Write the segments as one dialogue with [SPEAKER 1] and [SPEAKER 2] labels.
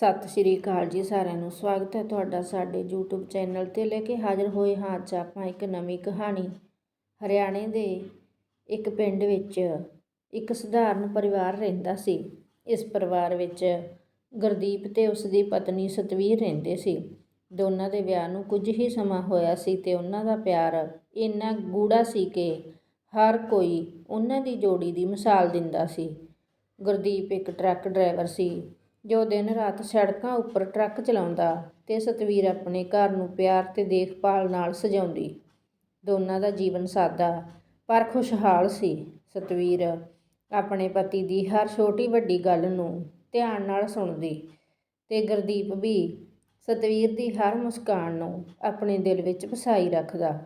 [SPEAKER 1] ਸਤਿ ਸ਼੍ਰੀ ਅਕਾਲ ਜੀ ਸਾਰਿਆਂ ਨੂੰ। ਸਵਾਗਤ ਹੈ ਤੁਹਾਡਾ ਸਾਡੇ YouTube ਚੈਨਲ ਤੇ ਲੈ ਕੇ ਹਾਜ਼ਰ ਹੋਏ ਹਾਂ ਅੱਜ ਆਪਾਂ ਇੱਕ ਨਵੀਂ ਕਹਾਣੀ। ਹਰਿਆਣੇ ਦੇ ਇੱਕ ਪਿੰਡ ਵਿੱਚ ਇੱਕ ਸਧਾਰਨ ਪਰਿਵਾਰ ਰਹਿੰਦਾ ਸੀ। ਇਸ ਪਰਿਵਾਰ ਵਿੱਚ ਗੁਰਦੀਪ ਤੇ ਉਸ ਦੀ ਪਤਨੀ ਸਤਵੀਰ ਰਹਿੰਦੇ ਸੀ। ਦੋਨਾਂ ਦੇ ਵਿਆਹ ਨੂੰ ਕੁਝ ਹੀ ਸਮਾਂ ਹੋਇਆ ਸੀ ਤੇ ਉਹਨਾਂ ਦਾ ਪਿਆਰ ਇੰਨਾ ਗੂੜਾ ਸੀ ਕਿ ਹਰ ਕੋਈ ਉਹਨਾਂ ਦੀ ਜੋੜੀ ਦੀ ਮਿਸਾਲ ਦਿੰਦਾ ਸੀ। ਗੁਰਦੀਪ ਇੱਕ ਟਰੱਕ ਡਰਾਈਵਰ ਸੀ। ਜੋ ਦਿਨ ਰਾਤ ਸੜਕਾਂ ਉੱਪਰ ਟਰੱਕ ਚਲਾਉਂਦਾ ਅਤੇ ਸਤਵੀਰ ਆਪਣੇ ਘਰ ਨੂੰ ਪਿਆਰ ਅਤੇ ਦੇਖਭਾਲ ਨਾਲ ਸਜਾਉਂਦੀ। ਦੋਨਾਂ ਦਾ ਜੀਵਨ ਸਾਦਾ, ਪਰ ਖੁਸ਼ਹਾਲ ਸੀ। ਸਤਵੀਰ ਆਪਣੇ ਪਤੀ ਦੀ ਹਰ ਛੋਟੀ ਵੱਡੀ ਗੱਲ ਨੂੰ ਧਿਆਨ ਨਾਲ ਸੁਣਦੀ ਤੇ ਗੁਰਦੀਪ ਵੀ ਸਤਵੀਰ ਦੀ ਹਰ ਮੁਸਕਾਨ ਨੂੰ ਆਪਣੇ ਦਿਲ ਵਿੱਚ ਵਸਾਈ ਰੱਖਦਾ।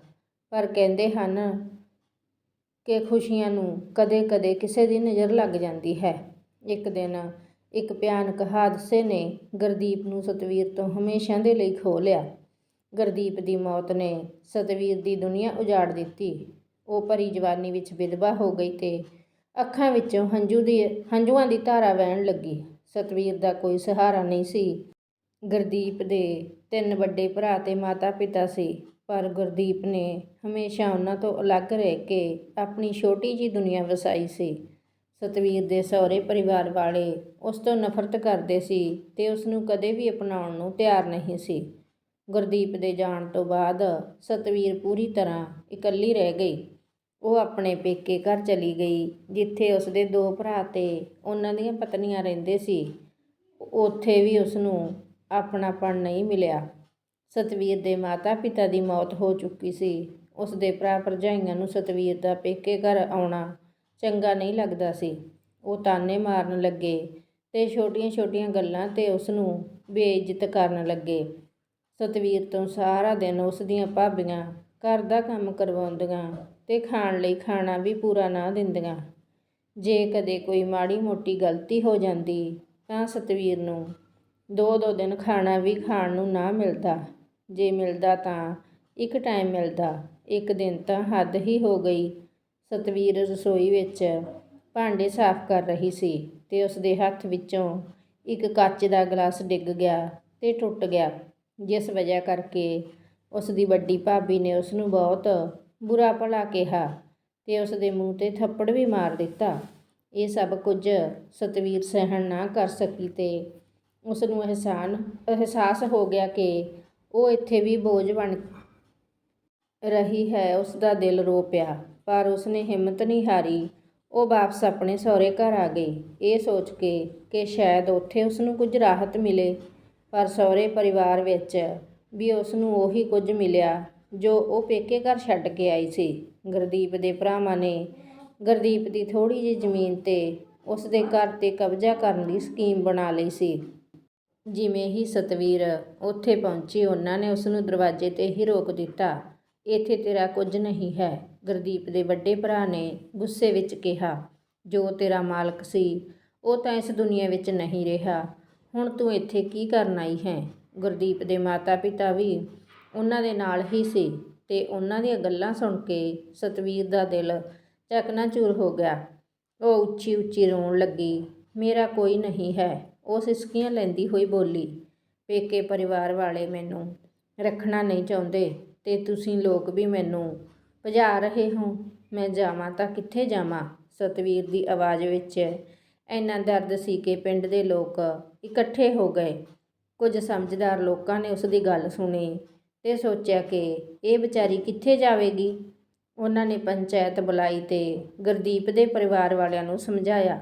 [SPEAKER 1] ਪਰ ਕਹਿੰਦੇ ਹਨ ਕਿ ਖੁਸ਼ੀਆਂ ਨੂੰ ਕਦੇ-ਕਦੇ ਕਿਸੇ ਦੀ ਨਜ਼ਰ ਲੱਗ ਜਾਂਦੀ ਹੈ। ਇੱਕ ਦਿਨ ਇੱਕ ਭਿਆਨਕ ਹਾਦਸੇ ਨੇ ਗੁਰਦੀਪ ਨੂੰ ਸਤਵੀਰ ਤੋਂ ਹਮੇਸ਼ਾ ਦੇ ਲਈ ਖੋਹ ਲਿਆ। ਗੁਰਦੀਪ ਦੀ ਮੌਤ ਨੇ ਸਤਵੀਰ ਦੀ ਦੁਨੀਆ ਉਜਾੜ ਦਿੱਤੀ। ਉਹ ਭਰੀ ਜਵਾਨੀ ਵਿੱਚ ਵਿਧਵਾ ਹੋ ਗਈ ਤੇ ਅੱਖਾਂ ਵਿੱਚੋਂ ਹੰਝੂ ਦੀ, ਹੰਝੂਆਂ ਦੀ ਧਾਰਾ ਵਹਿਣ ਲੱਗੀ। ਸਤਵੀਰ ਦਾ ਕੋਈ ਸਹਾਰਾ ਨਹੀਂ ਸੀ। ਗੁਰਦੀਪ ਦੇ ਤਿੰਨ ਵੱਡੇ ਭਰਾ ਤੇ ਮਾਤਾ-ਪਿਤਾ ਸੀ, ਪਰ ਗੁਰਦੀਪ ਨੇ ਹਮੇਸ਼ਾ ਉਹਨਾਂ ਤੋਂ ਅਲੱਗ ਰਹਿ ਕੇ ਆਪਣੀ ਛੋਟੀ ਜੀ ਦੁਨੀਆ ਵਸਾਈ ਸੀ। ਸਤਵੀਰ ਦੇ ਸਹੁਰੇ ਪਰਿਵਾਰ ਵਾਲੇ ਉਸ ਤੋਂ ਨਫ਼ਰਤ ਕਰਦੇ ਸੀ ਤੇ ਉਸ ਨੂੰ ਕਦੇ ਵੀ ਅਪਣਾਉਣ ਨੂੰ ਤਿਆਰ ਨਹੀਂ ਸੀ। ਗੁਰਦੀਪ ਦੇ ਜਾਣ ਤੋਂ ਬਾਅਦ ਸਤਵੀਰ ਪੂਰੀ ਤਰ੍ਹਾਂ ਇਕੱਲੀ ਰਹਿ ਗਈ। ਉਹ ਆਪਣੇ ਪੇਕੇ ਘਰ ਚਲੀ ਗਈ, ਜਿੱਥੇ ਉਸ ਦੇ ਦੋ ਭਰਾ ਤੇ ਉਹਨਾਂ ਦੀਆਂ ਪਤਨੀਆਂ ਰਹਿੰਦੇ ਸੀ। ਉੱਥੇ ਵੀ ਉਸ ਨੂੰ ਆਪਣਾਪਣ ਨਹੀਂ ਮਿਲਿਆ। ਸਤਵੀਰ ਦੇ ਮਾਤਾ-ਪਿਤਾ ਦੀ ਮੌਤ ਹੋ ਚੁੱਕੀ ਸੀ। ਉਸ ਦੇ ਭਰਾ ਭਰਜਾਈਆਂ ਨੂੰ ਸਤਵੀਰ ਦਾ ਪੇਕੇ ਘਰ ਆਉਣਾ ਚੰਗਾ ਨਹੀਂ ਲੱਗਦਾ ਸੀ। ਉਹ ਤਾਨੇ ਮਾਰਨ ਲੱਗੇ ਅਤੇ ਛੋਟੀਆਂ-ਛੋਟੀਆਂ ਗੱਲਾਂ ਤੇ ਉਸ ਨੂੰ ਬੇਇੱਜ਼ਤ ਕਰਨ ਲੱਗੇ। ਸਤਵੀਰ ਤੋਂ ਸਾਰਾ ਦਿਨ ਉਸ ਦੀਆਂ ਭਾਬੀਆਂ ਘਰ ਦਾ ਕੰਮ ਕਰਵਾਉਂਦੀਆਂ ਅਤੇ ਖਾਣ ਲਈ ਖਾਣਾ ਵੀ ਪੂਰਾ ਨਾ ਦਿੰਦੀਆਂ। ਜੇ ਕਦੇ ਕੋਈ ਮਾੜੀ ਮੋਟੀ ਗਲਤੀ ਹੋ ਜਾਂਦੀ ਤਾਂ ਸਤਵੀਰ ਨੂੰ ਦੋ ਦੋ ਦਿਨ ਖਾਣਾ ਵੀ ਖਾਣ ਨੂੰ ਨਾ ਮਿਲਦਾ। ਜੇ ਮਿਲਦਾ ਤਾਂ ਇੱਕ ਟਾਈਮ ਮਿਲਦਾ। ਇੱਕ ਦਿਨ ਤਾਂ ਹੱਦ ਹੀ ਹੋ ਗਈ। ਸਤਵੀਰ ਰਸੋਈ ਵਿੱਚ ਭਾਂਡੇ ਸਾਫ਼ ਕਰ ਰਹੀ ਸੀ ਤੇ ਉਸ ਦੇ ਹੱਥ ਵਿੱਚੋਂ ਇੱਕ ਕੱਚ ਦਾ ਗਲਾਸ ਡਿੱਗ ਗਿਆ ਤੇ ਟੁੱਟ ਗਿਆ, ਜਿਸ ਵਜ੍ਹਾ ਕਰਕੇ ਉਸ ਦੀ ਵੱਡੀ ਭਾਬੀ ਨੇ ਉਸ ਨੂੰ ਬਹੁਤ ਬੁਰਾ ਭਲਾ ਕਿਹਾ ਤੇ ਉਸ ਦੇ ਮੂੰਹ ਤੇ ਥੱਪੜ ਵੀ ਮਾਰ ਦਿੱਤਾ। ਇਹ ਸਭ ਕੁਝ ਸਤਵੀਰ ਸਹਿਣ ਨਾ ਕਰ ਸਕੀ ਤੇ ਉਸ ਨੂੰ ਅਹਿਸਾਨ, ਅਹਿਸਾਸ ਹੋ ਗਿਆ ਕਿ ਉਹ ਇੱਥੇ ਵੀ ਬੋਝ ਬਣ ਰਹੀ ਹੈ ਉਸ ਦਾ ਦਿਲ ਰੋ ਪਿਆ। ਪਰ ਉਸਨੇ ਹਿੰਮਤ ਨਹੀਂ ਹਾਰੀ। ਉਹ ਵਾਪਸ ਆਪਣੇ ਸਹੁਰੇ ਘਰ ਆ ਗਈ। ਇਹ ਸੋਚ ਕੇ ਕਿ ਸ਼ਾਇਦ ਉੱਥੇ ਉਸ ਨੂੰ ਕੁਝ ਰਾਹਤ ਮਿਲੇ। ਪਰ ਸਹੁਰੇ ਪਰਿਵਾਰ ਵਿੱਚ ਵੀ ਉਸ ਨੂੰ ਉਹੀ ਕੁਝ ਮਿਲਿਆ ਜੋ ਉਹ ਪੇਕੇ ਘਰ ਛੱਡ ਕੇ ਆਈ ਸੀ। ਗੁਰਦੀਪ ਦੇ ਭਰਾਵਾਂ ਨੇ ਗੁਰਦੀਪ ਦੀ ਥੋੜੀ ਜਿਹੀ ਜ਼ਮੀਨ ਤੇ ਉਸ ਦੇ ਘਰ ਤੇ ਕਬਜ਼ਾ ਕਰਨ ਦੀ ਸਕੀਮ ਬਣਾ ਲਈ ਸੀ। ਜਿਵੇਂ ਹੀ ਸਤਵੀਰ ਉੱਥੇ ਪਹੁੰਚੀ, ਉਹਨਾਂ ਨੇ ਉਸ ਨੂੰ ਦਰਵਾਜ਼ੇ ਤੇ ਹੀ ਰੋਕ ਦਿੱਤਾ। ਇੱਥੇ ਤੇਰਾ ਕੁਝ ਨਹੀਂ ਹੈ, ਗੁਰਦੀਪ ਦੇ ਵੱਡੇ ਭਰਾ ਨੇ ਗੁੱਸੇ ਵਿੱਚ ਕਿਹਾ। ਜੋ ਤੇਰਾ ਮਾਲਕ ਸੀ, ਉਹ ਤਾਂ ਇਸ ਦੁਨੀਆ ਵਿੱਚ ਨਹੀਂ ਰਿਹਾ। ਹੁਣ ਤੂੰ ਇੱਥੇ ਕੀ ਕਰਨ ਆਈ ਹੈ? ਗੁਰਦੀਪ ਦੇ ਮਾਤਾ-ਪਿਤਾ ਵੀ ਉਹਨਾਂ ਦੇ ਨਾਲ ਹੀ ਸੀ ਤੇ ਉਹਨਾਂ ਦੀਆਂ ਗੱਲਾਂ ਸੁਣ ਕੇ ਸਤਵੀਰ ਦਾ ਦਿਲ ਚਕਨਾਚੂਰ ਹੋ ਗਿਆ। ਉਹ ਉੱਚੀ ਉੱਚੀ ਰੋਣ ਲੱਗੀ, ਮੇਰਾ ਕੋਈ ਨਹੀਂ ਹੈ। ਉਹ ਸਿਸਕੀਆਂ ਲੈਂਦੀ ਹੋਈ ਬੋਲੀ, ਪੇਕੇ ਪਰਿਵਾਰ ਵਾਲੇ ਮੈਨੂੰ ਰੱਖਣਾ ਨਹੀਂ ਚਾਹੁੰਦੇ। ਅਤੇ ਤੁਸੀਂ ਲੋਕ ਵੀ ਮੈਨੂੰ ਭਜਾ ਰਹੇ ਹੋ। ਮੈਂ ਜਾਵਾਂ ਤਾਂ ਕਿੱਥੇ ਜਾਵਾਂ? ਸਤਵੀਰ ਦੀ ਆਵਾਜ਼ ਵਿੱਚ ਇੰਨਾ ਦਰਦ ਸੀ ਕਿ ਪਿੰਡ ਦੇ ਲੋਕ ਇਕੱਠੇ ਹੋ ਗਏ। ਕੁਝ ਸਮਝਦਾਰ ਲੋਕਾਂ ਨੇ ਉਸ ਦੀ ਗੱਲ ਸੁਣੀ ਤੇ ਸੋਚਿਆ ਕਿ ਇਹ ਵਿਚਾਰੀ ਕਿੱਥੇ ਜਾਵੇਗੀ? ਉਹਨਾਂ ਨੇ ਪੰਚਾਇਤ ਬੁਲਾਈ ਤੇ ਗੁਰਦੀਪ ਦੇ ਪਰਿਵਾਰ ਵਾਲਿਆਂ ਨੂੰ ਸਮਝਾਇਆ।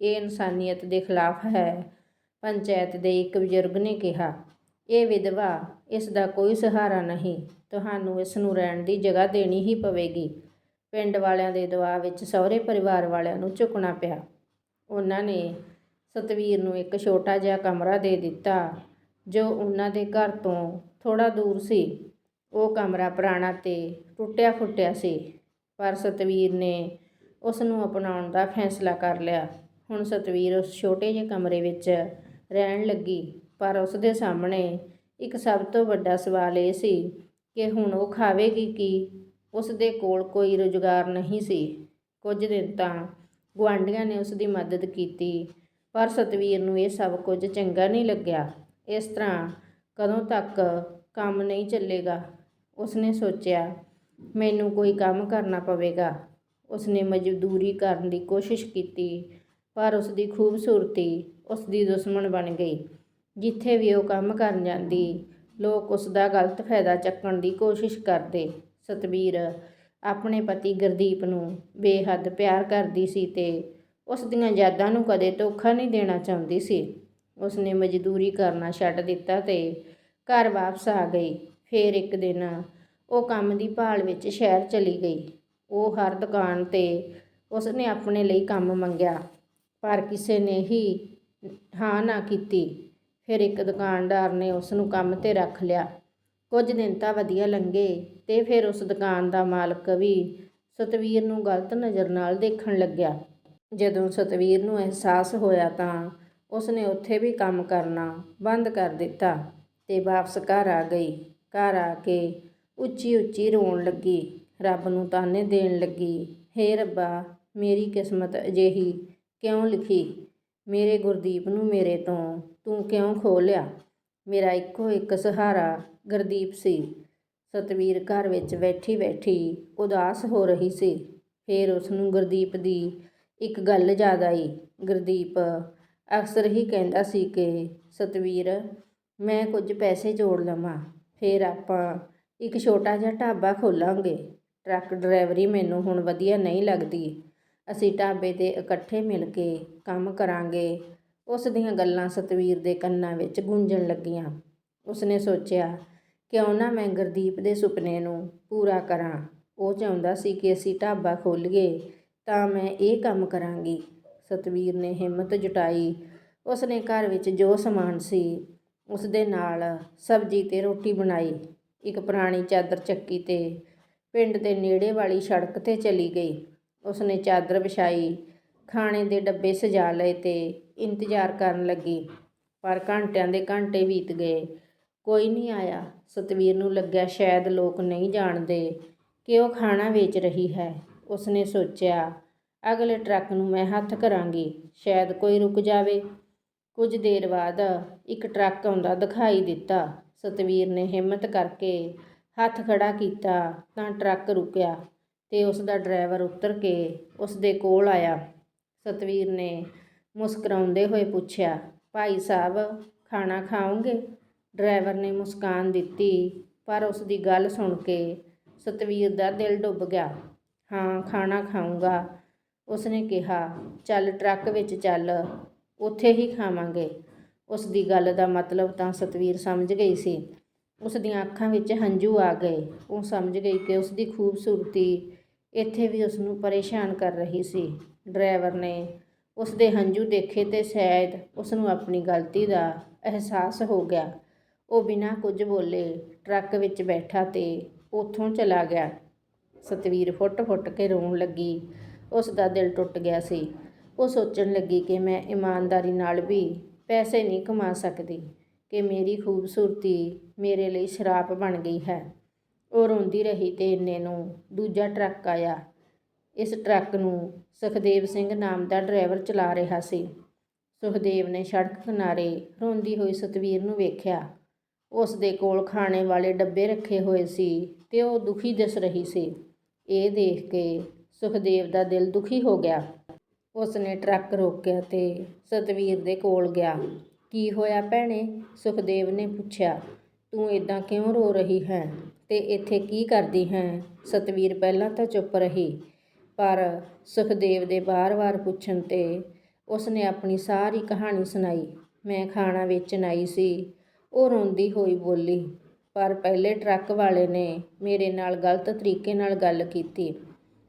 [SPEAKER 1] ਇਹ ਇਨਸਾਨੀਅਤ ਦੇ ਖਿਲਾਫ ਹੈ, ਪੰਚਾਇਤ ਦੇ ਇੱਕ ਬਜ਼ੁਰਗ ਨੇ ਕਿਹਾ। ਇਹ ਵਿਧਵਾ ਇਸ ਦਾ ਕੋਈ ਸਹਾਰਾ ਨਹੀਂ। ਤੁਹਾਨੂੰ ਇਸ ਨੂੰ ਰਹਿਣ ਦੀ ਜਗ੍ਹਾ ਦੇਣੀ ਹੀ ਪਵੇਗੀ। ਪਿੰਡ ਵਾਲਿਆਂ ਦੇ ਦਬਾਅ ਵਿੱਚ ਸਹੁਰੇ ਪਰਿਵਾਰ ਵਾਲਿਆਂ ਨੂੰ ਝੁਕਣਾ ਪਿਆ। ਉਹਨਾਂ ਨੇ ਸਤਵੀਰ ਨੂੰ ਇੱਕ ਛੋਟਾ ਜਿਹਾ ਕਮਰਾ ਦੇ ਦਿੱਤਾ, ਜੋ ਉਹਨਾਂ ਦੇ ਘਰ ਤੋਂ ਥੋੜਾ ਦੂਰ ਸੀ। ਉਹ ਕਮਰਾ ਪੁਰਾਣਾ ਤੇ ਟੁੱਟਿਆ ਫੁੱਟਿਆ ਸੀ, ਪਰ ਸਤਵੀਰ ਨੇ ਉਸ ਨੂੰ ਅਪਣਾਉਣ ਦਾ ਫੈਸਲਾ ਕਰ ਲਿਆ। ਹੁਣ ਸਤਵੀਰ ਉਸ ਛੋਟੇ ਜਿਹੇ ਕਮਰੇ ਵਿੱਚ ਰਹਿਣ ਲੱਗੀ, ਪਰ ਉਸ ਦੇ ਸਾਹਮਣੇ ਇੱਕ ਸਭ ਤੋਂ ਵੱਡਾ ਸਵਾਲ ਇਹ ਸੀ ਕਿ ਹੁਣ ਉਹ ਖਾਵੇਗੀ ਕੀ? ਉਸ ਦੇ ਕੋਲ ਕੋਈ ਰੁਜ਼ਗਾਰ ਨਹੀਂ ਸੀ। ਕੁਝ ਦਿਨ ਤਾਂ ਗੁਆਂਢੀਆਂ ਨੇ ਉਸ ਦੀ ਮਦਦ ਕੀਤੀ, ਪਰ ਸਤਵੀਰ ਨੂੰ ਇਹ ਸਭ ਕੁਝ ਚੰਗਾ ਨਹੀਂ ਲੱਗਿਆ। ਇਸ ਤਰ੍ਹਾਂ ਕਦੋਂ ਤੱਕ ਕੰਮ ਨਹੀਂ ਚੱਲੇਗਾ? ਉਸਨੇ ਸੋਚਿਆ, ਮੈਨੂੰ ਕੋਈ ਕੰਮ ਕਰਨਾ ਪਵੇਗਾ। ਉਸਨੇ ਮਜ਼ਦੂਰੀ ਕਰਨ ਦੀ ਕੋਸ਼ਿਸ਼ ਕੀਤੀ, ਪਰ ਉਸਦੀ ਖੂਬਸੂਰਤੀ ਉਸਦੀ ਦੁਸ਼ਮਣ ਬਣ ਗਈ। ਜਿੱਥੇ ਵੀ ਉਹ ਕੰਮ ਕਰਨ ਜਾਂਦੀ ਲੋਕ ਉਸ ਦਾ ਗਲਤ ਫਾਇਦਾ ਚੱਕਣ ਦੀ ਕੋਸ਼ਿਸ਼ ਕਰਦੇ। ਸਤਵੀਰ ਆਪਣੇ ਪਤੀ ਗੁਰਦੀਪ ਨੂੰ ਬੇਹੱਦ ਪਿਆਰ ਕਰਦੀ ਸੀ ਤੇ ਉਸ ਦੀਆਂ ਯਾਦਾਂ ਨੂੰ ਕਦੇ ਧੋਖਾ ਨਹੀਂ ਦੇਣਾ ਚਾਹੁੰਦੀ ਸੀ। ਉਸਨੇ ਮਜ਼ਦੂਰੀ ਕਰਨਾ ਛੱਡ ਦਿੱਤਾ ਤੇ ਘਰ ਵਾਪਸ ਆ ਗਈ। ਫਿਰ ਇੱਕ ਦਿਨ ਉਹ ਕੰਮ ਦੀ ਭਾਲ ਵਿੱਚ ਸ਼ਹਿਰ ਚਲੀ ਗਈ। ਉਹ ਹਰ ਦੁਕਾਨ ਤੇ ਉਸਨੇ ਆਪਣੇ ਲਈ ਕੰਮ ਮੰਗਿਆ, ਪਰ ਕਿਸੇ ਨੇ ਹੀ ਹਾਂ ਨਾ ਕੀਤੀ। ਫਿਰ ਇੱਕ ਦੁਕਾਨਦਾਰ ਨੇ ਉਸ ਨੂੰ ਕੰਮ ਤੇ ਰੱਖ ਲਿਆ। ਕੁਝ ਦਿਨ ਤਾਂ ਵਧੀਆ ਲੰਘੇ ਅਤੇ ਫਿਰ ਉਸ ਦੁਕਾਨ ਦਾ ਮਾਲਕ ਵੀ ਸਤਵੀਰ ਨੂੰ ਗਲਤ ਨਜ਼ਰ ਨਾਲ ਦੇਖਣ ਲੱਗਿਆ। ਜਦੋਂ ਸਤਵੀਰ ਨੂੰ ਅਹਿਸਾਸ ਹੋਇਆ ਤਾਂ ਉਸਨੇ ਉੱਥੇ ਵੀ ਕੰਮ ਕਰਨਾ ਬੰਦ ਕਰ ਦਿੱਤਾ ਅਤੇ ਵਾਪਸ ਘਰ ਆ ਗਈ। ਘਰ ਆ ਕੇ ਉੱਚੀ ਉੱਚੀ ਰੋਣ ਲੱਗੀ। ਰੱਬ ਨੂੰ ਤਾਨੇ ਦੇਣ ਲੱਗੀ, ਹੇ ਰੱਬਾ, ਮੇਰੀ ਕਿਸਮਤ ਅਜਿਹੀ ਕਿਉਂ ਲਿਖੀ? ਮੇਰੇ ਗੁਰਦੀਪ ਨੂੰ ਮੇਰੇ ਤੋਂ ਤੂੰ ਕਿਉਂ ਖੋਹ ਲਿਆ? ਮੇਰਾ ਇੱਕੋ ਇੱਕ ਸਹਾਰਾ ਗੁਰਦੀਪ ਸੀ। ਸਤਵੀਰ ਘਰ ਵਿੱਚ ਬੈਠੀ ਬੈਠੀ ਉਦਾਸ ਹੋ ਰਹੀ ਸੀ। ਫਿਰ ਉਸ ਨੂੰ ਗੁਰਦੀਪ ਦੀ ਇੱਕ ਗੱਲ ਯਾਦ ਆਈ। ਗੁਰਦੀਪ ਅਕਸਰ ਹੀ ਕਹਿੰਦਾ ਸੀ ਕਿ, ਸਤਵੀਰ, ਮੈਂ ਕੁਝ ਪੈਸੇ ਜੋੜ ਲਵਾਂ। ਫਿਰ ਆਪਾਂ ਇੱਕ ਛੋਟਾ ਜਿਹਾ ਢਾਬਾ ਖੋਲਾਂਗੇ। ਟਰੱਕ ਡਰਾਈਵਰੀ ਮੈਨੂੰ ਹੁਣ ਵਧੀਆ ਨਹੀਂ ਲੱਗਦੀ। ਅਸੀਂ ਢਾਬੇ ਤੇ ਇਕੱਠੇ ਮਿਲ ਕੇ ਕੰਮ ਕਰਾਂਗੇ। ਉਸ ਦੀਆਂ ਗੱਲਾਂ ਸਤਵੀਰ ਦੇ ਕੰਨਾਂ ਵਿੱਚ ਗੂੰਜਣ ਲੱਗੀਆਂ। ਉਸਨੇ ਸੋਚਿਆ, ਕਿਉਂ ਨਾ ਮੈਂ ਗੁਰਦੀਪ ਦੇ ਸੁਪਨੇ ਨੂੰ ਪੂਰਾ ਕਰਾਂ? ਉਹ ਚਾਹੁੰਦਾ ਸੀ ਕਿ ਅਸੀਂ ਢਾਬਾ ਖੋਲ੍ਹੀਏ, ਤਾਂ ਮੈਂ ਇਹ ਕੰਮ ਕਰਾਂਗੀ। ਸਤਵੀਰ ਨੇ ਹਿੰਮਤ ਜੁਟਾਈ। ਉਸਨੇ ਘਰ ਵਿੱਚ ਜੋ ਸਮਾਨ ਸੀ ਉਸ ਦੇ ਨਾਲ ਸਬਜ਼ੀ ਤੇ ਰੋਟੀ ਬਣਾਈ। ਇੱਕ ਪੁਰਾਣੀ ਚਾਦਰ ਚੱਕੀ ਤੇ ਪਿੰਡ ਦੇ ਨੇੜੇ ਵਾਲੀ ਸੜਕ ਤੇ ਚਲੀ ਗਈ। ਉਸਨੇ ਚਾਦਰ ਵਿਛਾਈ, ਖਾਣੇ ਦੇ ਡੱਬੇ ਸਜਾ ਲਏ ਤੇ ਇੰਤਜ਼ਾਰ ਕਰਨ ਲੱਗੀ, ਪਰ ਘੰਟਿਆਂ ਦੇ ਘੰਟੇ ਬੀਤ ਗਏ। ਕੋਈ ਨਹੀਂ ਆਇਆ। ਸਤਵੀਰ ਨੂੰ ਲੱਗਿਆ ਸ਼ਾਇਦ ਲੋਕ ਨਹੀਂ ਜਾਣਦੇ ਕਿ ਉਹ ਖਾਣਾ ਵੇਚ ਰਹੀ ਹੈ। ਉਸਨੇ ਸੋਚਿਆ, ਅਗਲੇ ਟਰੱਕ ਨੂੰ ਮੈਂ ਹੱਥ ਕਰਾਂਗੀ। ਸ਼ਾਇਦ ਕੋਈ ਰੁਕ ਜਾਵੇ। ਕੁਝ ਦੇਰ ਬਾਅਦ ਇੱਕ ਟਰੱਕ ਆਉਂਦਾ ਦਿਖਾਈ ਦਿੱਤਾ। ਸਤਵੀਰ ਨੇ ਹਿੰਮਤ ਕਰਕੇ ਹੱਥ ਖੜਾ ਕੀਤਾ ਤਾਂ ਟਰੱਕ ਰੁਕਿਆ ਤੇ ਉਸ ਦਾ ਡਰਾਈਵਰ ਉਤਰ ਕੇ ਉਸ ਦੇ ਕੋਲ ਆਇਆ। ਸਤਵੀਰ ਨੇ ਮੁਸਕਰਾਉਂਦੇ ਹੋਏ ਪੁੱਛਿਆ, ਭਾਈ ਸਾਹਿਬ, ਖਾਣਾ ਖਾਓਗੇ? ਡਰਾਈਵਰ ਨੇ ਮੁਸਕਾਨ ਦਿੱਤੀ, ਪਰ ਉਸ ਦੀ ਗੱਲ ਸੁਣ ਕੇ ਸਤਵੀਰ ਦਾ ਦਿਲ ਡੁੱਬ ਗਿਆ। ਹਾਂ, ਖਾਣਾ ਖਾਊਂਗਾ। ਉਸਨੇ ਕਿਹਾ, ਚੱਲ ਟਰੱਕ ਵਿੱਚ ਚੱਲ, ਉੱਥੇ ਹੀ ਖਾਵਾਂਗੇ। ਉਸ ਦੀ ਗੱਲ ਦਾ ਮਤਲਬ ਤਾਂ ਸਤਵੀਰ ਸਮਝ ਗਈ ਸੀ। ਉਸ ਦੀਆਂ ਅੱਖਾਂ ਵਿੱਚ ਹੰਝੂ ਆ ਗਏ। ਉਹ ਸਮਝ ਗਈ ਕਿ ਉਸ ਦੀ ਖੂਬਸੂਰਤੀ ਇੱਥੇ ਵੀ ਉਸ ਨੂੰ ਪਰੇਸ਼ਾਨ ਕਰ ਰਹੀ ਸੀ। ਡਰਾਈਵਰ ਨੇ ਉਸ ਦੇ ਹੰਝੂ ਦੇਖੇ ਤੇ ਸ਼ਾਇਦ ਉਸ ਨੂੰ ਆਪਣੀ ਗਲਤੀ ਦਾ ਅਹਿਸਾਸ ਹੋ ਗਿਆ। ਉਹ ਬਿਨਾਂ ਕੁਝ ਬੋਲੇ ਟਰੱਕ ਵਿੱਚ ਬੈਠਾ ਤੇ ਉੱਥੋਂ ਚਲਾ ਗਿਆ। ਸਤਵੀਰ ਫੁੱਟ-ਫੁੱਟ ਕੇ ਰੋਣ ਲੱਗੀ। ਉਸ ਦਾ ਦਿਲ ਟੁੱਟ ਗਿਆ ਸੀ। ਉਹ ਸੋਚਣ ਲੱਗੀ ਕਿ ਮੈਂ ਇਮਾਨਦਾਰੀ ਨਾਲ ਵੀ ਪੈਸੇ ਨਹੀਂ ਕਮਾ ਸਕਦੀ, ਕਿ ਮੇਰੀ ਖੂਬਸੂਰਤੀ ਮੇਰੇ ਲਈ ਸ਼ਰਾਪ ਬਣ ਗਈ ਹੈ। ਉਹ ਰੋਂਦੀ ਰਹੀ ਤੇ ਇੰਨੇ ਨੂੰ ਦੂਜਾ ਟਰੱਕ ਆਇਆ। ਇਸ ਟਰੱਕ ਨੂੰ ਸੁਖਦੇਵ ਸਿੰਘ ਨਾਮ ਦਾ ਡਰਾਈਵਰ ਚਲਾ ਰਿਹਾ ਸੀ। ਸੁਖਦੇਵ ਨੇ ਸੜਕ ਕਿਨਾਰੇ ਰੋਂਦੀ ਹੋਈ ਸਤਵੀਰ ਨੂੰ ਵੇਖਿਆ। ਉਸ ਦੇ ਕੋਲ ਖਾਣੇ ਵਾਲੇ ਡੱਬੇ ਰੱਖੇ ਹੋਏ ਸੀ ਤੇ ਉਹ ਦੁਖੀ ਦਿਸ ਰਹੀ ਸੀ। ਇਹ ਦੇਖ ਕੇ ਸੁਖਦੇਵ ਦਾ ਦਿਲ ਦੁਖੀ ਹੋ ਗਿਆ। ਉਸ ਨੇ ਟਰੱਕ ਰੋਕਿਆ ਤੇ ਸਤਵੀਰ ਦੇ ਕੋਲ ਗਿਆ। ਕੀ ਹੋਇਆ ਭੈਣੇ? ਸੁਖਦੇਵ ਨੇ ਪੁੱਛਿਆ। ਤੂੰ ਇਦਾਂ ਕਿਉਂ ਰੋ ਰਹੀ ਹੈ? ਤੇ ਇੱਥੇ ਕੀ ਕਰਦੀ ਹੈ? ਸਤਵੀਰ ਪਹਿਲਾਂ ਤਾਂ ਚੁੱਪ ਰਹੀ। ਪਰ ਸੁਖਦੇਵ ਦੇ ਵਾਰ-ਵਾਰ ਪੁੱਛਣ ਤੇ ਉਸਨੇ ਆਪਣੀ ਸਾਰੀ ਕਹਾਣੀ ਸੁਣਾਈ। ਮੈਂ ਖਾਣਾ ਵੇਚਣ ਆਈ ਸੀ। ਉਹ ਰੋਂਦੀ ਹੋਈ ਬੋਲੀ, ਪਰ ਪਹਿਲੇ ਟਰੱਕ ਵਾਲੇ ਨੇ ਮੇਰੇ ਨਾਲ ਗਲਤ ਤਰੀਕੇ ਨਾਲ ਗੱਲ ਕੀਤੀ।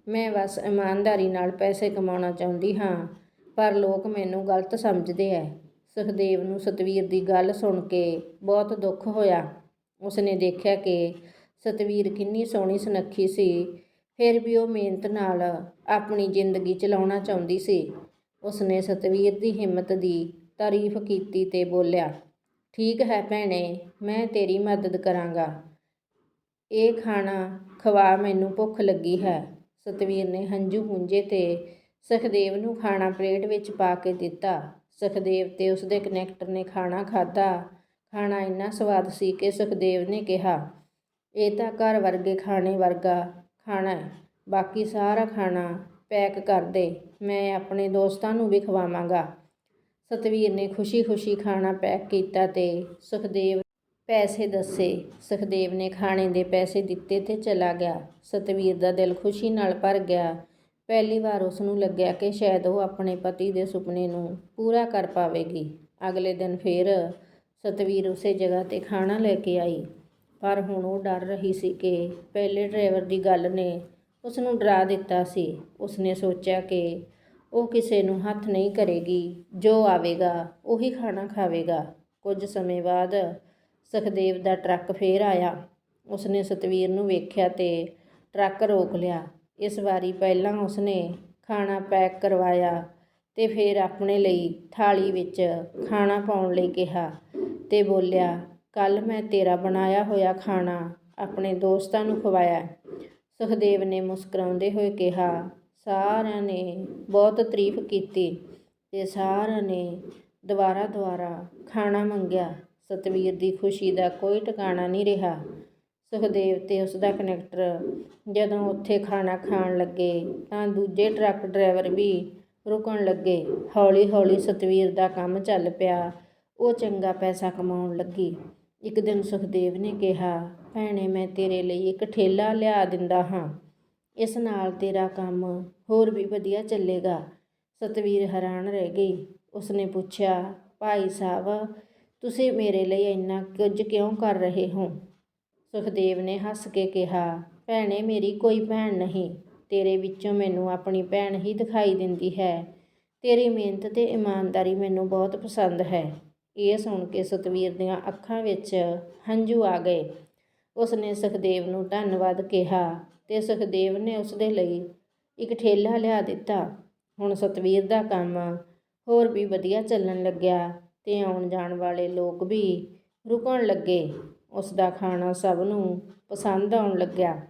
[SPEAKER 1] ਮੈਂ ਬਸ ਇਮਾਨਦਾਰੀ ਨਾਲ ਪੈਸੇ ਕਮਾਉਣਾ ਚਾਹੁੰਦੀ ਹਾਂ, ਪਰ ਲੋਕ ਮੈਨੂੰ ਗਲਤ ਸਮਝਦੇ ਐ। ਸੁਖਦੇਵ ਨੂੰ ਸਤਵੀਰ ਦੀ ਗੱਲ ਸੁਣ ਕੇ ਬਹੁਤ ਦੁੱਖ ਹੋਇਆ। ਉਸਨੇ ਦੇਖਿਆ ਕਿ ਸਤਵੀਰ ਕਿੰਨੀ ਸੋਹਣੀ ਸੁਨੱਖੀ ਸੀ। ਫਿਰ ਵੀ ਉਹ ਮਿਹਨਤ ਨਾਲ ਆਪਣੀ ਜ਼ਿੰਦਗੀ ਚਲਾਉਣਾ ਚਾਹੁੰਦੀ ਸੀ। ਉਸਨੇ ਸਤਵੀਰ ਦੀ ਹਿੰਮਤ ਦੀ ਤਾਰੀਫ ਕੀਤੀ ਤੇ ਬੋਲਿਆ, ਠੀਕ ਹੈ ਭੈਣੇ, ਮੈਂ ਤੇਰੀ ਮਦਦ ਕਰਾਂਗਾ। ਇਹ ਖਾਣਾ ਖਵਾ, ਮੈਨੂੰ ਭੁੱਖ ਲੱਗੀ ਹੈ। ਸਤਵੀਰ ਨੇ ਹੰਝੂ ਪੂੰਝੇ ਤੇ ਸੁਖਦੇਵ ਨੂੰ ਖਾਣਾ ਪਲੇਟ ਵਿੱਚ ਪਾ ਕੇ ਦਿੱਤਾ। ਸੁਖਦੇਵ ਤੇ ਉਸਦੇ ਕਨੈਕਟਰ ਨੇ ਖਾਣਾ ਖਾਧਾ। ਖਾਣਾ ਇੰਨਾ ਸਵਾਦ ਸੀ ਕਿ ਸੁਖਦੇਵ ਨੇ ਕਿਹਾ, ਇਹ ਤਾਂ ਘਰ ਵਰਗੇ ਖਾਣੇ ਵਰਗਾ ਖਾਣਾ ਹੈ। ਬਾਕੀ ਸਾਰਾ ਖਾਣਾ ਪੈਕ ਕਰ ਦੇ। ਮੈਂ ਆਪਣੇ ਦੋਸਤਾਂ ਨੂੰ ਵੀ ਖਵਾਵਾਂਗਾ। ਸਤਵੀਰ ਨੇ ਖੁਸ਼ੀ-ਖੁਸ਼ੀ ਖਾਣਾ ਪੈਕ ਕੀਤਾ ਤੇ ਸੁਖਦੇਵ ਪੈਸੇ ਦੱਸੇ। ਸੁਖਦੇਵ ਨੇ ਖਾਣੇ ਦੇ ਪੈਸੇ ਦਿੱਤੇ ਤੇ ਚਲਾ ਗਿਆ। ਸਤਵੀਰ ਦਾ ਦਿਲ ਖੁਸ਼ੀ ਨਾਲ ਭਰ ਗਿਆ। ਪਹਿਲੀ ਵਾਰ ਉਸ ਨੂੰ ਲੱਗਿਆ ਕਿ ਸ਼ਾਇਦ ਉਹ ਆਪਣੇ ਪਤੀ ਦੇ ਸੁਪਨੇ ਨੂੰ ਪੂਰਾ ਕਰ ਪਾਵੇਗੀ। ਅਗਲੇ ਦਿਨ ਫੇਰ ਸਤਵੀਰ ਉਸੇ ਜਗ੍ਹਾ ਤੇ ਖਾਣਾ ਲੈ ਕੇ ਆਈ। ਪਰ ਹੁਣ ਉਹ ਡਰ ਰਹੀ ਸੀ ਕਿ ਪਹਿਲੇ ਡਰਾਈਵਰ ਦੀ ਗੱਲ ਨੇ ਉਸ ਨੂੰ ਡਰਾ ਦਿੱਤਾ ਸੀ। ਉਸਨੇ ਸੋਚਿਆ ਕਿ ਉਹ ਕਿਸੇ ਨੂੰ ਹੱਥ ਨਹੀਂ ਕਰੇਗੀ, ਜੋ ਆਵੇਗਾ ਉਹੀ ਖਾਣਾ ਖਾਵੇਗਾ। ਕੁਝ ਸਮੇਂ ਬਾਅਦ ਸੁਖਦੇਵ ਦਾ ਟਰੱਕ ਫੇਰ ਆਇਆ। ਉਸਨੇ ਸਤਵੀਰ ਨੂੰ ਵੇਖਿਆ ਤੇ ਟਰੱਕ ਰੋਕ ਲਿਆ। ਇਸ ਵਾਰੀ ਪਹਿਲਾਂ ਉਸਨੇ ਖਾਣਾ ਪੈਕ ਕਰਵਾਇਆ ਤੇ ਫਿਰ ਆਪਣੇ ਲਈ ਥਾਲੀ ਵਿੱਚ ਖਾਣਾ ਪਾਉਣ ਲਈ ਕਿਹਾ ਤੇ ਬੋਲਿਆ ਕੱਲ੍ਹ ਮੈਂ ਤੇਰਾ ਬਣਾਇਆ ਹੋਇਆ ਖਾਣਾ ਆਪਣੇ ਦੋਸਤਾਂ ਨੂੰ ਖਵਾਇਆ। ਸੁਖਦੇਵ ਨੇ ਮੁਸਕਰਾਉਂਦੇ ਹੋਏ ਕਿਹਾ, ਸਾਰਿਆਂ ਨੇ ਬਹੁਤ ਤਾਰੀਫ ਕੀਤੀ ਅਤੇ ਸਾਰਿਆਂ ਨੇ ਦੁਬਾਰਾ ਦੁਬਾਰਾ ਖਾਣਾ ਮੰਗਿਆ। ਸਤਵੀਰ ਦੀ ਖੁਸ਼ੀ ਦਾ ਕੋਈ ਟਿਕਾਣਾ ਨਹੀਂ ਰਿਹਾ। ਸੁਖਦੇਵ ਅਤੇ ਉਸਦਾ ਕਨੈਕਟਰ ਜਦੋਂ ਉੱਥੇ ਖਾਣਾ ਖਾਣ ਲੱਗੇ ਤਾਂ ਦੂਜੇ ਟਰੱਕ ਡਰਾਈਵਰ ਵੀ ਰੁਕਣ ਲੱਗੇ। ਹੌਲੀ ਹੌਲੀ ਸਤਵੀਰ ਦਾ ਕੰਮ ਚੱਲ ਪਿਆ। ਉਹ ਚੰਗਾ ਪੈਸਾ ਕਮਾਉਣ ਲੱਗੀ। ਇੱਕ ਦਿਨ ਸੁਖਦੇਵ ਨੇ ਕਿਹਾ, ਭੈਣੇ, ਮੈਂ ਤੇਰੇ ਲਈ ਇੱਕ ਠੇਲਾ ਲਿਆ ਦਿੰਦਾ ਹਾਂ। ਇਸ ਨਾਲ ਤੇਰਾ ਕੰਮ ਹੋਰ ਵੀ ਵਧੀਆ ਚੱਲੇਗਾ। ਸਤਵੀਰ ਹੈਰਾਨ ਰਹਿ ਗਈ। ਉਸਨੇ ਪੁੱਛਿਆ, ਭਾਈ ਸਾਹਿਬ, ਤੁਸੀਂ ਮੇਰੇ ਲਈ ਇੰਨਾ ਕੁਝ ਕਿਉਂ ਕਰ ਰਹੇ ਹੋ? ਸੁਖਦੇਵ ਨੇ ਹੱਸ ਕੇ ਕਿਹਾ, ਭੈਣੇ, ਮੇਰੀ ਕੋਈ ਭੈਣ ਨਹੀਂ। ਤੇਰੇ ਵਿੱਚੋਂ ਮੈਨੂੰ ਆਪਣੀ ਭੈਣ ਹੀ ਦਿਖਾਈ ਦਿੰਦੀ ਹੈ। ਤੇਰੀ ਮਿਹਨਤ ਤੇ ਇਮਾਨਦਾਰੀ ਮੈਨੂੰ ਬਹੁਤ ਪਸੰਦ ਹੈ। ਇਹ ਸੁਣ ਕੇ ਸਤਵੀਰ ਦੀਆਂ ਅੱਖਾਂ ਵਿੱਚ ਹੰਝੂ ਆ ਗਏ। ਉਸਨੇ ਸੁਖਦੇਵ ਨੂੰ ਧੰਨਵਾਦ ਕਿਹਾ ਤੇ ਸੁਖਦੇਵ ਨੇ ਉਸਦੇ ਲਈ ਇੱਕ ਠੇਲਾ ਲਿਆ ਦਿੱਤਾ। ਹੁਣ ਸਤਵੀਰ ਦਾ ਕੰਮ ਹੋਰ ਵੀ ਵਧੀਆ ਚੱਲਣ ਲੱਗਿਆ ਤੇ ਆਉਣ ਜਾਣ ਵਾਲੇ ਲੋਕ ਵੀ ਰੁਕਣ ਲੱਗੇ। ਉਸ ਦਾ ਖਾਣਾ ਸਭ ਨੂੰ ਪਸੰਦ ਆਉਣ ਲੱਗਿਆ।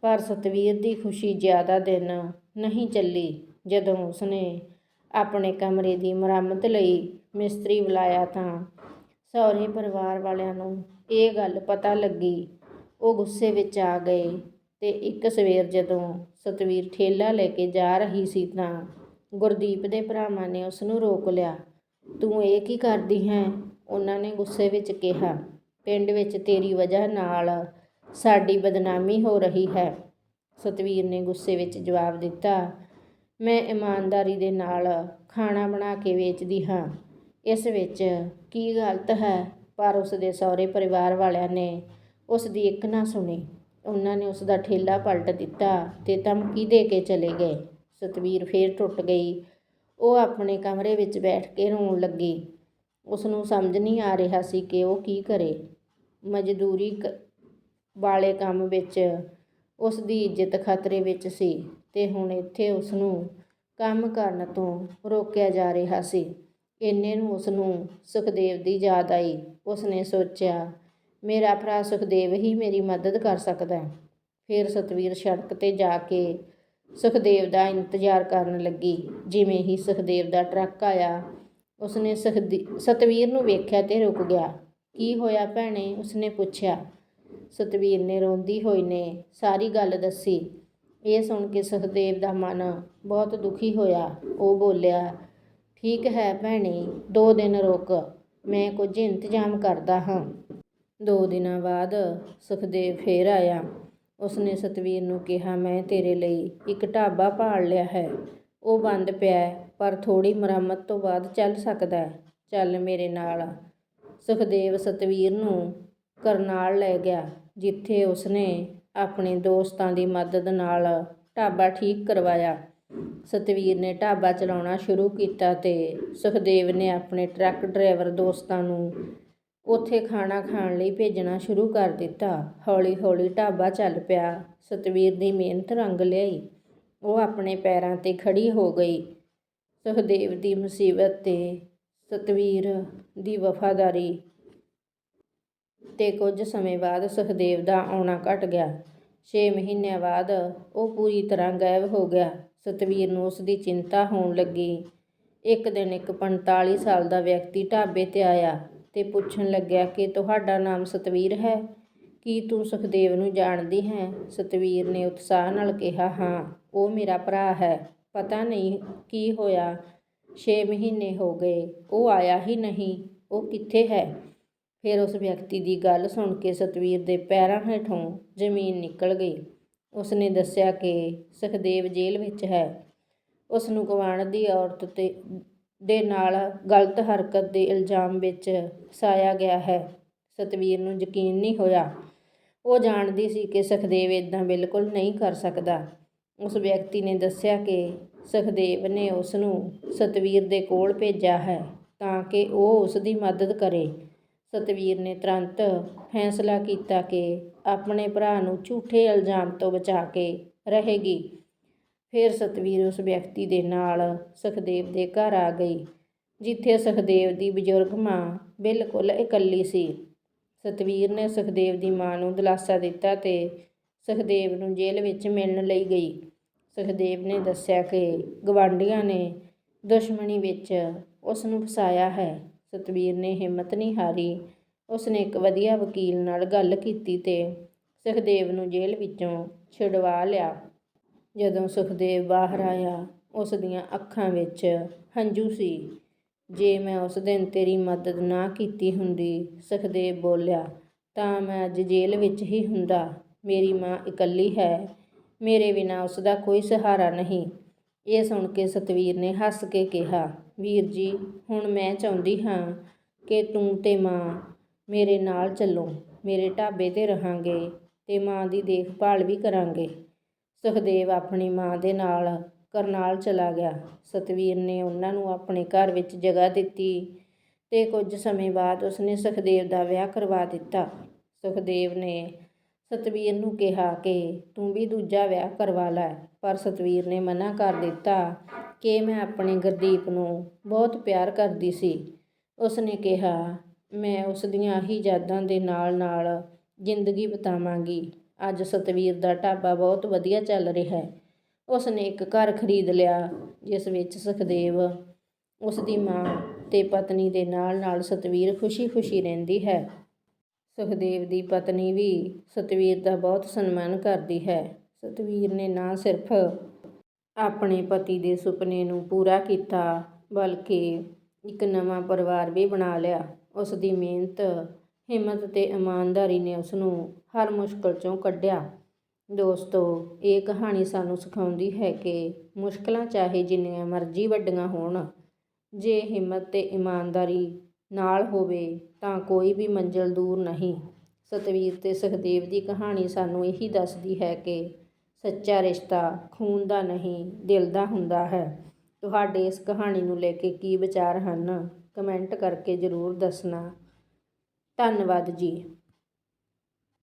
[SPEAKER 1] ਪਰ ਸਤਵੀਰ ਦੀ ਖੁਸ਼ੀ ਜ਼ਿਆਦਾ ਦਿਨ ਨਹੀਂ ਚੱਲੀ ਜਦੋਂ ਉਸਨੇ ਆਪਣੇ ਕਮਰੇ ਦੀ ਮੁਰੰਮਤ ਲਈ ਮਿਸਤਰੀ ਬੁਲਾਇਆ ਤਾਂ ਸਹੁਰੇ ਪਰਿਵਾਰ ਵਾਲਿਆਂ ਨੂੰ ਇਹ ਗੱਲ ਪਤਾ ਲੱਗੀ। ਉਹ ਗੁੱਸੇ ਵਿੱਚ ਆ ਗਏ ਅਤੇ ਇੱਕ ਸਵੇਰ ਜਦੋਂ ਸਤਵੀਰ ਠੇਲਾ ਲੈ ਕੇ ਜਾ ਰਹੀ ਸੀ ਤਾਂ ਗੁਰਦੀਪ ਦੇ ਭਰਾਵਾਂ ਨੇ ਉਸ ਨੂੰ ਰੋਕ ਲਿਆ। ਤੂੰ ਇਹ ਕੀ ਕਰਦੀ ਹੈ? ਉਹਨਾਂ ਨੇ ਗੁੱਸੇ ਵਿੱਚ ਕਿਹਾ। ਪਿੰਡ ਵਿੱਚ ਤੇਰੀ ਵਜ੍ਹਾ ਨਾਲ ਸਾਡੀ ਬਦਨਾਮੀ ਹੋ ਰਹੀ ਹੈ। ਸਤਵੀਰ ਨੇ ਗੁੱਸੇ ਵਿੱਚ ਜਵਾਬ ਦਿੱਤਾ। ਮੈਂ ਇਮਾਨਦਾਰੀ ਦੇ ਨਾਲ ਖਾਣਾ ਬਣਾ ਕੇ ਵੇਚਦੀ ਹਾਂ। ਇਸ ਵਿੱਚ ਕੀ ਗਲਤ ਹੈ? ਪਰ ਉਸ ਦੇ ਸਹੁਰੇ ਪਰਿਵਾਰ ਵਾਲਿਆਂ ਨੇ ਉਸ ਦੀ ਇੱਕ ਨਾ ਸੁਣੀ। ਉਹਨਾਂ ਨੇ ਉਸ ਦਾ ਠੇਲਾ ਪਲਟ ਦਿੱਤਾ ਤੇ ਧਮਕੀ ਦੇ ਕੇ ਚਲੇ ਗਏ। ਸਤਵੀਰ ਫੇਰ ਟੁੱਟ ਗਈ। ਉਹ ਆਪਣੇ ਕਮਰੇ ਵਿੱਚ ਬੈਠ ਕੇ ਰੋਣ ਲੱਗੀ। ਉਸ ਨੂੰ ਸਮਝ ਨਹੀਂ ਆ ਰਿਹਾ ਸੀ ਕਿ ਉਹ ਕੀ ਕਰੇ। ਮਜ਼ਦੂਰੀ ਵਾਲੇ ਕੰਮ ਵਿੱਚ ਉਸ ਦੀ ਇੱਜ਼ਤ ਖਤਰੇ ਵਿੱਚ ਸੀ ਤੇ ਹੁਣ ਇੱਥੇ ਉਸ ਨੂੰ ਕੰਮ ਕਰਨ ਤੋਂ ਰੋਕਿਆ ਜਾ ਰਿਹਾ ਸੀ। ਇੰਨੇ ਨੂੰ ਉਸ ਨੂੰ ਸੁਖਦੇਵ ਦੀ ਯਾਦ ਆਈ। ਉਸ ਨੇ ਸੋਚਿਆ, ਮੇਰਾ ਭਰਾ ਸੁਖਦੇਵ ਹੀ ਮੇਰੀ ਮਦਦ ਕਰ ਸਕਦਾ ਹੈ। ਫਿਰ ਸਤਵੀਰ ਸੜਕ ਤੇ ਜਾ ਕੇ ਸੁਖਦੇਵ ਦਾ ਇੰਤਜ਼ਾਰ ਕਰਨ ਲੱਗੀ। ਜਿਵੇਂ ਹੀ ਸੁਖਦੇਵ ਦਾ ਟਰੱਕ ਆਇਆ, ਉਸਨੇ ਸਤਵੀਰ ਨੂੰ ਵੇਖਿਆ ਤੇ ਰੁਕ ਗਿਆ। ਕੀ ਹੋਇਆ ਭੈਣੇ? ਉਸਨੇ ਪੁੱਛਿਆ। ਸਤਵੀਰ ਨੇ ਰੋਂਦੀ ਹੋਈ ਨੇ ਸਾਰੀ ਗੱਲ ਦੱਸੀ। ਇਹ ਸੁਣ ਕੇ ਸੁਖਦੇਵ ਦਾ ਮਨ ਬਹੁਤ ਦੁਖੀ ਹੋਇਆ। ਉਹ ਬੋਲਿਆ ਠੀਕ ਹੈ ਭੈਣੇ, ਦੋ ਦਿਨ ਰੁਕ, ਮੈਂ ਕੁਝ ਇੰਤਜ਼ਾਮ ਕਰਦਾ ਹਾਂ। ਦੋ ਦਿਨਾਂ ਬਾਅਦ ਸੁਖਦੇਵ ਫੇਰ ਆਇਆ। ਉਸਨੇ ਸਤਵੀਰ ਨੂੰ ਕਿਹਾ, ਮੈਂ ਤੇਰੇ ਲਈ ਇੱਕ ਢਾਬਾ ਭਾਲ ਲਿਆ ਹੈ। ਉਹ ਬੰਦ ਪਿਆ ਪਰ ਥੋੜੀ ਮੁਰੰਮਤ ਤੋਂ ਬਾਅਦ ਚੱਲ ਸਕਦਾ ਚੱਲ ਮੇਰੇ ਨਾਲ। ਸੁਖਦੇਵ ਸਤਵੀਰ ਨੂੰ ਕਰਨਾਲ ਲੈ ਗਿਆ, ਜਿੱਥੇ ਉਸਨੇ ਆਪਣੇ ਦੋਸਤਾਂ ਦੀ ਮਦਦ ਨਾਲ ਢਾਬਾ ਠੀਕ ਕਰਵਾਇਆ। ਸਤਵੀਰ ਨੇ ਢਾਬਾ ਚਲਾਉਣਾ ਸ਼ੁਰੂ ਕੀਤਾ ਤੇ ਸੁਖਦੇਵ ਨੇ ਆਪਣੇ ਟਰੱਕ ਡਰਾਈਵਰ ਦੋਸਤਾਂ ਨੂੰ ਉੱਥੇ ਖਾਣਾ ਖਾਣ ਲਈ ਭੇਜਣਾ ਸ਼ੁਰੂ ਕਰ ਦਿੱਤਾ। ਹੌਲੀ-ਹੌਲੀ ਢਾਬਾ ਚੱਲ ਪਿਆ। ਸਤਵੀਰ ਦੀ ਮਿਹਨਤ ਰੰਗ ਲਿਆਈ। ਉਹ ਆਪਣੇ ਪੈਰਾਂ ਤੇ ਖੜੀ ਹੋ ਗਈ। ਸੁਖਦੇਵ ਦੀ ਮੁਸੀਬਤ ਤੇ ਸਤਵੀਰ ਦੀ ਵਫਾਦਾਰੀ ਤੇ ਕੁਝ ਸਮੇਂ ਬਾਅਦ ਸੁਖਦੇਵ ਦਾ ਆਉਣਾ ਘਟ ਗਿਆ। 6 ਮਹੀਨਿਆਂ ਬਾਅਦ ਉਹ ਪੂਰੀ ਤਰ੍ਹਾਂ ਗਾਇਬ ਹੋ ਗਿਆ। ਸਤਵੀਰ ਨੂੰ ਉਸ ਦੀ ਚਿੰਤਾ ਹੋਣ ਲੱਗੀ। ਇੱਕ ਦਿਨ ਇੱਕ 45 ਸਾਲ ਦਾ ਵਿਅਕਤੀ ਢਾਬੇ ਤੇ ਆਇਆ ਤੇ ਪੁੱਛਣ ਲੱਗਿਆ ਕਿ, ਤੁਹਾਡਾ ਨਾਮ ਸਤਵੀਰ ਹੈ? ਕੀ ਤੂੰ ਸੁਖਦੇਵ ਨੂੰ ਜਾਣਦੀ ਹੈ? ਸਤਵੀਰ ਨੇ ਉਤਸ਼ਾਹ ਨਾਲ ਕਿਹਾ, ਹਾਂ, ਉਹ ਮੇਰਾ ਭਰਾ ਹੈ। ਪਤਾ ਨਹੀਂ ਕੀ ਹੋਇਆ। 6 ਮਹੀਨੇ ਹੋ ਗਏ। ਉਹ ਆਇਆ ਹੀ ਨਹੀਂ। ਉਹ ਕਿੱਥੇ ਹੈ? ਫਿਰ ਉਸ ਵਿਅਕਤੀ ਦੀ ਗੱਲ ਸੁਣ ਕੇ ਸਤਵੀਰ ਦੇ ਪੈਰਾਂ ਹੇਠੋਂ ਜ਼ਮੀਨ ਨਿਕਲ ਗਈ। ਉਸਨੇ ਦੱਸਿਆ ਕਿ ਸੁਖਦੇਵ ਜੇਲ੍ਹ ਵਿੱਚ ਹੈ। ਉਸ ਨੂੰ ਗਵਾਂਢ ਦੀ ਔਰਤ ਤੇ, ਦੇ ਨਾਲ ਗਲਤ ਹਰਕਤ ਦੇ ਇਲਜ਼ਾਮ ਵਿੱਚ ਫਸਾਇਆ ਗਿਆ ਹੈ। ਸਤਵੀਰ ਨੂੰ ਯਕੀਨ ਨਹੀਂ ਹੋਇਆ। ਉਹ ਜਾਣਦੀ ਸੀ ਕਿ ਸੁਖਦੇਵ ਇਦਾਂ ਬਿਲਕੁਲ ਨਹੀਂ ਕਰ ਸਕਦਾ। ਉਸ ਵਿਅਕਤੀ ਨੇ ਦੱਸਿਆ ਕਿ ਸੁਖਦੇਵ ਨੇ ਉਸ ਨੂੰ ਸਤਵੀਰ ਦੇ ਕੋਲ ਭੇਜਿਆ ਹੈ ਤਾਂ ਕਿ ਉਹ ਉਸ ਦੀ ਮਦਦ ਕਰੇ। ਸਤਵੀਰ ਨੇ ਤੁਰੰਤ ਫੈਸਲਾ ਕੀਤਾ ਕਿ ਆਪਣੇ ਭਰਾ ਨੂੰ ਝੂਠੇ ਇਲਜ਼ਾਮ ਤੋਂ ਬਚਾ ਕੇ ਰਹੇਗੀ। ਫਿਰ ਸਤਵੀਰ ਉਸ ਵਿਅਕਤੀ ਦੇ ਨਾਲ ਸੁਖਦੇਵ ਦੇ ਘਰ ਆ ਗਈ, ਜਿੱਥੇ ਸੁਖਦੇਵ ਦੀ ਬਜ਼ੁਰਗ ਮਾਂ ਬਿਲਕੁਲ ਇਕੱਲੀ ਸੀ। ਸਤਵੀਰ ਨੇ ਸੁਖਦੇਵ ਦੀ ਮਾਂ ਨੂੰ ਦਿਲਾਸਾ ਦਿੱਤਾ ਤੇ ਸੁਖਦੇਵ ਨੂੰ ਜੇਲ੍ਹ ਵਿੱਚ ਮਿਲਣ ਲਈ ਗਈ। ਸੁਖਦੇਵ ਨੇ ਦੱਸਿਆ ਕਿ ਗਵਾਂਢੀਆਂ ਨੇ ਦੁਸ਼ਮਣੀ ਵਿੱਚ ਉਸ ਨੂੰ ਫਸਾਇਆ ਹੈ। ਸਤਵੀਰ ਨੇ ਹਿੰਮਤ ਨਹੀਂ ਹਾਰੀ ਉਸਨੇ ਇੱਕ ਵਧੀਆ ਵਕੀਲ ਨਾਲ ਗੱਲ ਕੀਤੀ ਤੇ ਸੁਖਦੇਵ ਨੂੰ ਜੇਲ੍ਹ ਵਿੱਚੋਂ ਛੁਡਵਾ ਲਿਆ। ਜਦੋਂ ਸੁਖਦੇਵ ਬਾਹਰ ਆਇਆ ਉਸ ਦੀਆਂ ਅੱਖਾਂ ਵਿੱਚ ਹੰਝੂ ਸੀ। ਜੇ ਮੈਂ ਉਸ ਦਿਨ ਤੇਰੀ ਮਦਦ ਨਾ ਕੀਤੀ ਹੁੰਦੀ, ਸੁਖਦੇਵ ਬੋਲਿਆ, ਤਾਂ ਮੈਂ ਅੱਜ ਜੇਲ੍ਹ ਵਿੱਚ ਹੀ ਹੁੰਦਾ। ਮੇਰੀ ਮਾਂ ਇਕੱਲੀ ਹੈ। ਮੇਰੇ ਬਿਨਾਂ ਉਸ ਦਾ ਕੋਈ ਸਹਾਰਾ ਨਹੀਂ। ਇਹ ਸੁਣ ਕੇ ਸਤਵੀਰ ਨੇ ਹੱਸ ਕੇ ਕਿਹਾ, ਵੀਰ ਜੀ, ਹੁਣ ਮੈਂ ਚਾਹੁੰਦੀ ਹਾਂ ਕਿ ਤੂੰ ਤੇ ਮਾਂ ਮੇਰੇ ਨਾਲ ਚੱਲੋ, ਮੇਰੇ ਢਾਬੇ ਤੇ ਰਹਾਂਗੇ ਅਤੇ ਮਾਂ ਦੀ ਦੇਖਭਾਲ ਵੀ ਕਰਾਂਗੇ। ਸੁਖਦੇਵ ਆਪਣੀ ਮਾਂ ਦੇ ਨਾਲ ਕਰਨਾਲ ਚਲਾ ਗਿਆ। ਸਤਵੀਰ ਨੇ ਉਹਨਾਂ ਨੂੰ ਆਪਣੇ ਘਰ ਵਿੱਚ ਜਗ੍ਹਾ ਦਿੱਤੀ ਅਤੇ ਕੁਝ ਸਮੇਂ ਬਾਅਦ ਉਸਨੇ ਸੁਖਦੇਵ ਦਾ ਵਿਆਹ ਕਰਵਾ ਦਿੱਤਾ। ਸੁਖਦੇਵ ਨੇ ਸਤਵੀਰ ਨੂੰ ਕਿਹਾ ਕਿ ਤੂੰ ਵੀ ਦੂਜਾ ਵਿਆਹ ਕਰਵਾ ਲੈ, ਪਰ ਸਤਵੀਰ ਨੇ ਮਨਾ ਕਰ ਦਿੱਤਾ ਕਿ ਮੈਂ ਆਪਣੇ ਗੁਰਦੀਪ ਨੂੰ ਬਹੁਤ ਪਿਆਰ ਕਰਦੀ ਸੀ। ਉਸਨੇ ਕਿਹਾ ਮੈਂ ਉਸ ਦੀਆਂ ਹੀ ਯਾਦਾਂ ਦੇ ਨਾਲ ਨਾਲ ਜ਼ਿੰਦਗੀ ਬਿਤਾਵਾਂਗੀ। ਅੱਜ ਸਤਵੀਰ ਦਾ ਢਾਬਾ ਬਹੁਤ ਵਧੀਆ ਚੱਲ ਰਿਹਾ ਹੈ। ਉਸ ਨੇ ਇੱਕ ਘਰ ਖਰੀਦ ਲਿਆ, ਜਿਸ ਵਿੱਚ ਸੁਖਦੇਵ ਉਸ ਦੀ ਮਾਂ ਤੇ ਪਤਨੀ ਦੇ ਨਾਲ ਨਾਲ ਸਤਵੀਰ ਖੁਸ਼ੀ-ਖੁਸ਼ੀ ਰਹਿੰਦੀ ਹੈ। ਸੁਖਦੇਵ ਦੀ ਪਤਨੀ ਵੀ ਸਤਵੀਰ ਦਾ ਬਹੁਤ ਸਨਮਾਨ ਕਰਦੀ ਹੈ। ਸਤਵੀਰ ਨੇ ਨਾ ਸਿਰਫ ਆਪਣੇ ਪਤੀ ਦੇ ਸੁਪਨੇ ਨੂੰ ਪੂਰਾ ਕੀਤਾ, ਬਲਕਿ ਇੱਕ ਨਵਾਂ ਪਰਿਵਾਰ ਵੀ ਬਣਾ ਲਿਆ। ਉਸ ਦੀ ਮਿਹਨਤ, ਹਿੰਮਤ ਤੇ ਇਮਾਨਦਾਰੀ ਨੇ ਉਸ ਨੂੰ ਹਰ ਮੁਸ਼ਕਲ ਚੋਂ ਕੱਢਿਆ। ਦੋਸਤੋ, ਇਹ ਕਹਾਣੀ ਸਾਨੂੰ ਸਿਖਾਉਂਦੀ ਹੈ ਕਿ ਮੁਸ਼ਕਲਾਂ ਚਾਹੇ ਜਿੰਨੀਆਂ ਮਰਜ਼ੀ ਵੱਡੀਆਂ ਹੋਣ, ਜੇ ਹਿੰਮਤ ਤੇ ਇਮਾਨਦਾਰੀ ਨਾਲ ਹੋਵੇ ਤਾਂ ਕੋਈ ਵੀ ਮੰਜ਼ਿਲ ਦੂਰ ਨਹੀਂ। ਸਤਵੀਰ ਤੇ ਸੁਖਦੇਵ ਦੀ ਕਹਾਣੀ ਸਾਨੂੰ ਇਹੀ ਦੱਸਦੀ ਹੈ ਕਿ ਸੱਚਾ ਰਿਸ਼ਤਾ ਖੂਨ ਦਾ ਨਹੀਂ, ਦਿਲ ਦਾ ਹੁੰਦਾ ਹੈ। ਤੁਹਾਡੇ ਇਸ ਕਹਾਣੀ ਨੂੰ ਲੈ ਕੇ ਕੀ ਵਿਚਾਰ ਹਨ? ਕਮੈਂਟ ਕਰਕੇ ਜ਼ਰੂਰ ਦੱਸਣਾ। ਧੰਨਵਾਦ ਜੀ।